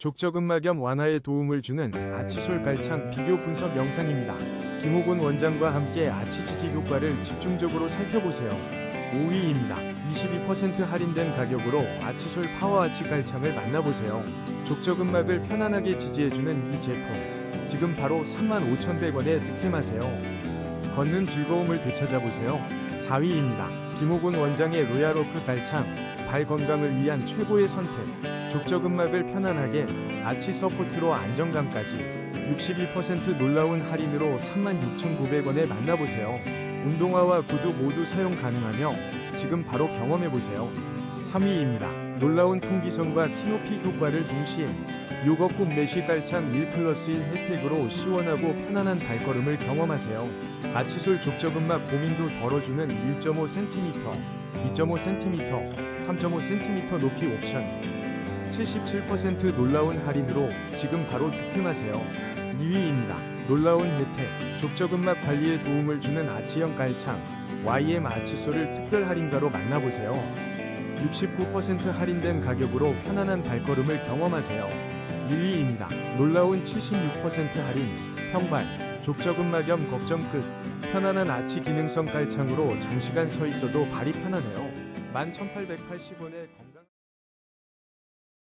족저근막염 완화에 도움을 주는 아치솔 갈창 비교 분석 영상입니다. 김호곤 원장과 함께 아치 지지 효과를 집중적으로 살펴보세요. 5위입니다. 22% 할인된 가격으로 아치솔 파워 아치 갈창을 만나보세요. 족저근막을 편안하게 지지해주는 이 제품. 지금 바로 35,100원에 득템하세요. 걷는 즐거움을 되찾아보세요. 4위입니다. 김호곤 원장의 로얄워크 갈창. 발 건강을 위한 최고의 선택. 족저근막을 편안하게 아치 서포트로 안정감까지 62% 놀라운 할인으로 36,900원에 만나보세요. 운동화와 구두 모두 사용 가능하며 지금 바로 경험해보세요. 3위입니다. 놀라운 통기성과 키높이 효과를 동시에 요거국 메쉬 깔창 1 플러스 1 혜택으로 시원하고 편안한 발걸음을 경험하세요. 아치솔 족저근막 고민도 덜어주는 1.5cm, 2.5cm, 3.5cm 높이 옵션 77% 놀라운 할인으로 지금 바로 득템하세요. 2위입니다. 놀라운 혜택, 족저근막 관리에 도움을 주는 아치형 깔창, YM 아치솔을 특별 할인가로 만나보세요. 69% 할인된 가격으로 편안한 발걸음을 경험하세요. 1위입니다. 놀라운 76% 할인, 평발, 족저근막염 걱정 끝, 편안한 아치 기능성 깔창으로 장시간 서 있어도 발이 편하네요. 11,880원에